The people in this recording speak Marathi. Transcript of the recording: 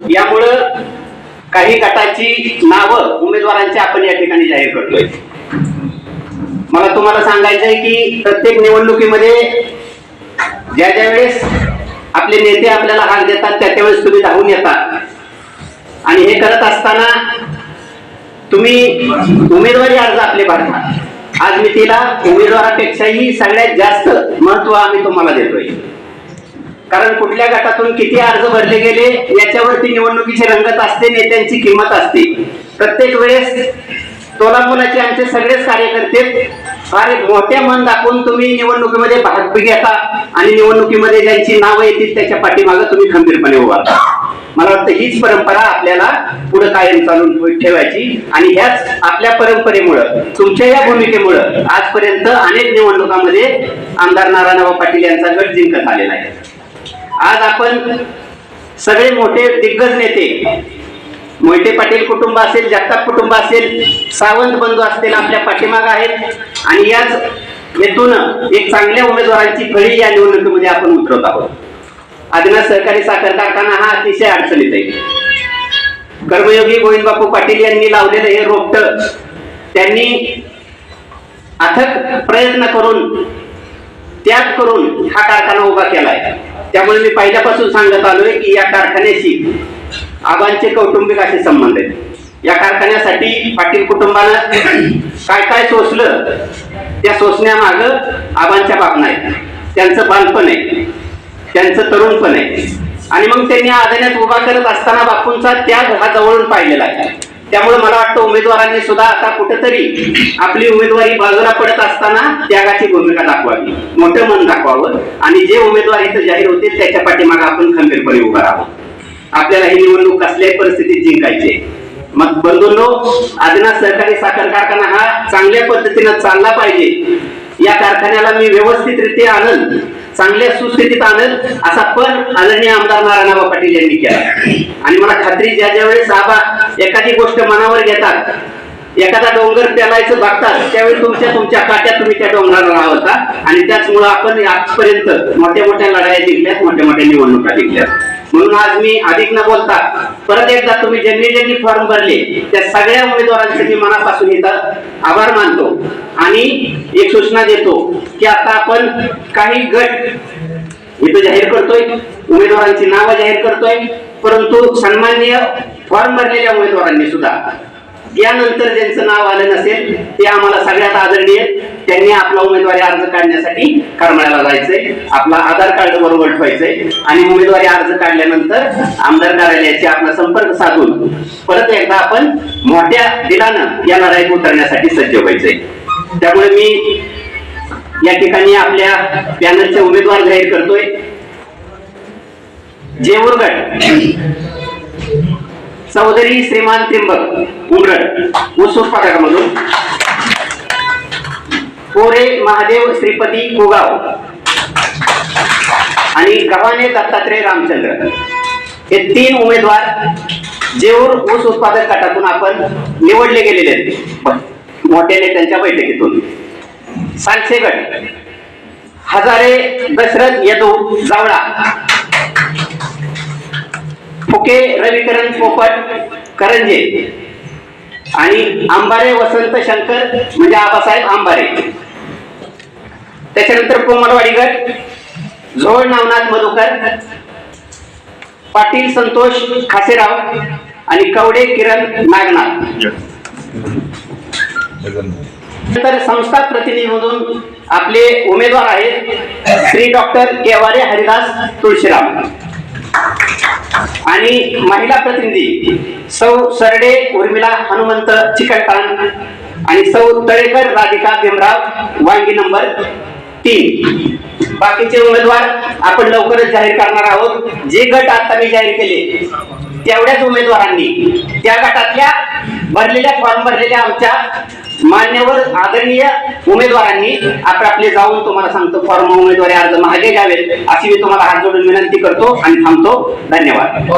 यामुळं काही गटाची नावं उमेदवारांची आपण या ठिकाणी जाहीर करतोय. मला तुम्हाला सांगायचं आहे की प्रत्येक निवडणुकीमध्ये ज्या ज्या वेळेस आपले नेते आपल्याला हाक देतात त्या त्यावेळेस तुम्ही धावून येतात. आणि हे करत असताना तुम्ही उमेदवारी अर्ज आपले भरता आज मी तिला उमेदवारापेक्षाही सगळ्यात जास्त महत्त्व आम्ही तुम्हाला देतोय. कारण कुठल्या गटातून किती अर्ज भरले गेले याच्यावरती निवडणुकीची रंगत असते नेत्यांची किंमत असते. प्रत्येक वेळेस तोलामोलाचे आमचे सगळेच कार्यकर्ते अरे मोठ्या मन दाखवून तुम्ही निवडणुकीमध्ये भाग घेता आणि निवडणुकीमध्ये ज्यांची नावं येतील त्याच्या पाठीमागे तुम्ही खंबीरपणे उभा मला वाटतं हीच परंपरा आपल्याला पुढे कायम चालून ठेवायची आणि ह्याच आपल्या परंपरेमुळं तुमच्या या भूमिकेमुळं आजपर्यंत अनेक निवडणुकामध्ये आमदार नारायणराव पाटील यांचा गट जिंकत आलेला आहे. आज आपण सगळे मोठे दिग्गज नेते मोहिते पाटील कुटुंब असेल जगताप कुटुंब असेल सावंत बंधू असतील आपल्या पाठीमाग आहेत. आणि याच हेतून एक चांगल्या उमेदवारांची फळी या निवडणुकीमध्ये आपण उतरवत आहोत. आदिनाथ सहकारी साखर कारखाना हा अतिशय अडचणीत आहे. कर्मयोगी गोविंदबापू पाटील यांनी लावलेलं हे रोपट त्यांनी अथक प्रयत्न करून त्याग करून हा कारखाना उभा केलाय. त्यामुळे मी पहिल्यापासून सांगत आलोय की या कारखान्याशी आबांचे कौटुंबिक असे संबंध आहेत. या कारखान्यासाठी पाटील कुटुंबानं काय काय सोसलं त्या सोसण्यामाग आबांच्या बातम्या आहेत. त्यांचं बालपण आहे त्यांचं तरुणपण आहे. आणि मग त्यांनी आदाण्यात उभा करत असताना बापूंचा त्याग हा जवळून पाहिलेला आहे. त्यामुळे मला वाटतं उमेदवारांनी सुद्धा आता कुठेतरी आपली उमेदवारी बाजूला पडत असताना त्यागाची भूमिका दाखवावी मोठं मन दाखवावं. आणि जे उमेदवार इथं जाहीर होतील त्याच्या पाठीमागे आपण खंबीरपणे उभा राहावं. आपल्याला ही निवडणूक कसल्याही परिस्थितीत जिंकायची मग बंधूंनो आदिनाथ सहकारी साखर कारखाना हा चांगल्या पद्धतीनं चालला पाहिजे. या कारखान्याला मी व्यवस्थितरित्या आणल. चांगल्या सुस्थितीत आणल असा पण आदरणीय आमदार नारायणराव पाटील यांनी केला. आणि मला खात्री ज्या ज्या वेळेस आबा एखादी गोष्ट मनावर घेतात एखादा डोंगर पेलायचं बघतात त्यावेळी तुमच्या तुमच्या काट्यात तुम्ही त्या डोंगराला राहता. आणि त्याचमुळं आपण आजपर्यंत मोठ्या मोठ्या लढाया जिंकल्यात मोठ्या मोठ्या निवडणुका जिंकल्यात. म्हणून आज मी अधिक न बोलता परत एकदा तुम्ही ज्यांनी ज्यांनी फॉर्म भरले त्या सगळ्या उमेदवारांचे मी मनापासून इथं आभार मानतो. आणि एक सूचना देतो की आता आपण काही गट इथं जाहीर करतोय उमेदवारांची नावं जाहीर करतोय परंतु सन्माननीय फॉर्म भरलेल्या उमेदवारांनी सुद्धा यानंतर ज्यांचं नाव आलं नसेल ते आम्हाला सगळ्यात आदरणीय त्यांनी आपला उमेदवारी अर्ज काढण्यासाठी करमाळ्याला जायचंय. आपला आधार कार्ड बरोबर ठेवायचंय. आणि उमेदवारी अर्ज काढल्यानंतर आमदार कार्यालयाशी आपला संपर्क साधून परत एकदा आपण मोठ्या दिलानं या लढाईत उतरण्यासाठी सज्ज व्हायचंय. त्यामुळे मी या ठिकाणी आपल्या पॅनलचे उमेदवार जाहीर करतोय. जेऊर सहोदरी श्रीमान त्रिंबक उमरड ऊस उत्पादकामधून कोरे महादेव श्रीपती कोगाव आणि गव्हाणे दत्तात्रय रामचंद्र. हे तीन उमेदवार जेऊर ऊस उत्पादक गटातून आपण निवडले गेलेले आहेत. मोठ्या नेत्यांच्या बैठकीतून. सालसे गट हजारे दशरथ यदू जावळा फुके रविकरण पोपट करंजे. आणि आंबारे वसंत शंकर म्हणजे आबासाहेब आंबारे. त्याच्यानंतर कोमलवाडी झोळ नवनाथ मधुकर पाटील संतोष खासेराव आणि कवडे किरण नागनाथ. संस्था संस्था प्रतिनिधीमधून आपले उमेदवार आहेत श्री डॉक्टर केवारे हरिदास तुळशीराम. आणि महिला प्रतिनिधी सौ सरडे उर्मिला हनुमंत चिकटकान आणि सौ तळेकर राधिका भीमराव वांगी नंबर तीन. बाकीचे उमेदवार आपण लवकरच जाहीर करणार आहोत. जे गट आता मी जाहीर केले तेवढ्याच उमेदवारांनी त्या गटातल्या भरलेल्या फॉर्म भरलेल्या आमच्या मान्यवर आदरणीय उमेदवारांनी आपले जाऊन तुम्हाला सांगतो फॉर्म उमेदवारी अर्ज मागे घ्यावेत अशी मी तुम्हाला हात जोडून विनंती करतो आणि थांबतो. धन्यवाद.